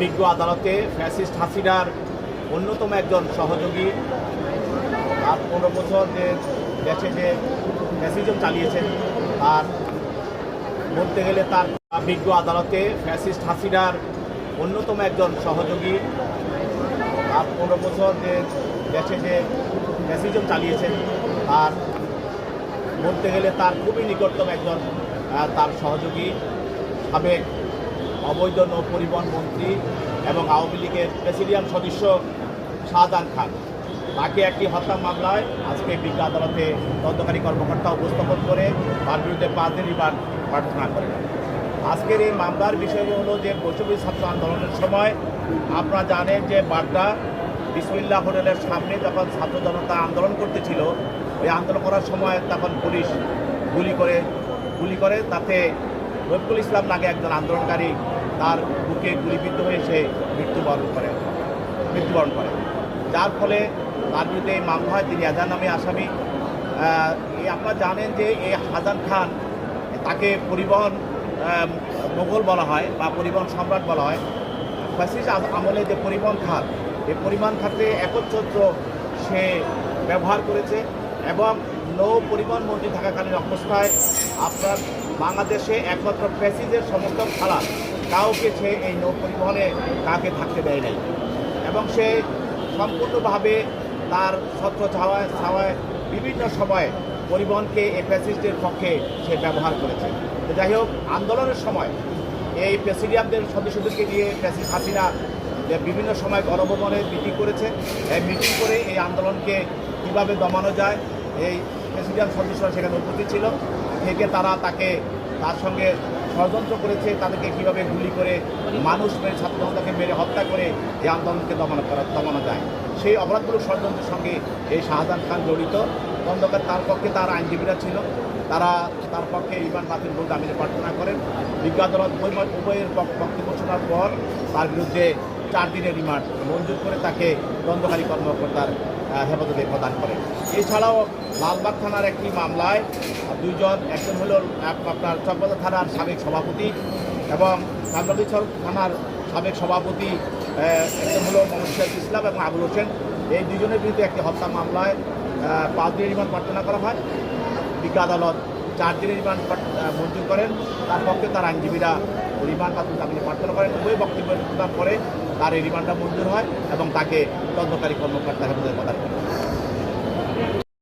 বিজ্ঞ আদালতে ফ্যাসিস্ট হাসিনার অন্যতম একজন সহযোগী। আর পনেরো বছর যে দেশে যে ফ্যাসিজম চালিয়েছেন, তার বলতে গেলে তার বিজ্ঞ আদালতে ফ্যাসিস্ট হাসিনার অন্যতম একজন সহযোগী। আর পনেরো বছর যে দেশে যে ফ্যাসিজম চালিয়েছেন, তার বলতে গেলে তার খুবই নিকটতম একজন তার সহযোগী সাবেক অবৈধ নৌ পরিবহন মন্ত্রী এবং আওয়ামী লীগের প্রেসিডিয়াম সদস্য শাহজাহান খান। তাকে একটি হত্যা মামলায় আজকে বিজ্ঞ আদালতে তদন্তকারী কর্মকর্তা উপস্থাপন করে তার বিরুদ্ধে পাঁচ দিন রিমান্ড প্রার্থনা করেন। আজকের এই মামলার বিষয় হলো যে বৈষম্য ছাত্র আন্দোলনের সময় আপনারা জানেন যে বাড্ডা বিসমিল্লা হোটেলের সামনে যখন ছাত্র জনতা আন্দোলন করতেছিল, ওই আন্দোলন করার সময় তখন পুলিশ গুলি করে গুলি করে, তাতে রফিকুল ইসলাম নামে একজন আন্দোলনকারী তার বুকে গুলিবিদ্ধ হয়ে সে মৃত্যুবরণ করে মৃত্যুবরণ করে। যার ফলে তার বিরুদ্ধে এই মামলা হয়, তিনি আজান নামে আসামি। আপনারা জানেন যে এই হাজান খান, তাকে পরিবহন মোগল বলা হয় বা পরিবহন সম্রাট বলা হয়। ফ্যাসিস্ট আম- আমলে যে পরিবহন খাত এই পরিবহন খাতে একচ্ছত্র সে ব্যবহার করেছে এবং নৌ পরিবহন মন্ত্রী থাকাকালীন অবস্থায় আপনার বাংলাদেশে একমাত্র প্যাসিজের সমর্থক ছাড়া কাউকে সে এই নৌ পরিবহনে কাউকে থাকতে দেয় নাই। এবং সে সম্পূর্ণভাবে তার ছত্র ছাওয়ায় ছাওয়ায় বিভিন্ন সময় পরিবহনকে এই প্যাসিস্টের পক্ষে সে ব্যবহার করেছে। যাই হোক, আন্দোলনের সময় এই প্রেসিডিয়ামদের সদস্যদেরকে নিয়ে প্রেসিড হাসিনা বিভিন্ন সময় গণভবনে মিটিং করেছে, এই মিটিং করে এই আন্দোলনকে কীভাবে দমানো যায়, এই প্রেসিডিয়াম সদস্যরা সেখানে উপস্থিত ছিল। থেকে তারা তাকে, তার সঙ্গে ষড়যন্ত্র করেছে, তাদেরকে কীভাবে গুলি করে মানুষ মেরে, ছাত্র মেরে হত্যা করে এই আন্দোলনকে দমানো করা, দমানো যায়। সেই অপরাধগুলো ষড়যন্ত্রের সঙ্গে এই শাহজাহান খান জড়িত। খন্দকার তার পক্ষে তার আইনজীবীরা ছিল। তারা তার পক্ষে ইমান বাতিল বলে জামিনে প্রার্থনা করেন। বিজ্ঞ উভয়ের পক্ষ- শোনার পর তার বিরুদ্ধে চার দিনের রিমান্ড মঞ্জুর করে তাকে দণ্ডকারী কর্মকর্তার হেফাজতে প্রদান করে। এছাড়াও লালবাগ থানার একটি মামলায় দুইজন, একজন হলো আপ- আপনার চকবাজার থানার সাবেক সভাপতি এবং কামরাবিচর থানার সাবেক সভাপতি একজন হলো মোহাম্মদ ইসলাম এবং আবুল হোসেন। এই দুজনের বিরুদ্ধে একটি হত্যা মামলায় পাঁচ দিনের রিমান্ড প্রার্থনা করা হয়। বিজ্ঞ আদালত চার দিনের রিমান্ড মঞ্জুর করেন। তার পক্ষে তার আইনজীবীরা রিমান্ড জামিনে প্রার্থনা করেন। উভয় বক্তব্য পরে তার এই রিমান্ডটা মঞ্জুর হয় এবং তাকে তদন্তকারী কর্মকর্তা হেফাজতে প্রদান করেন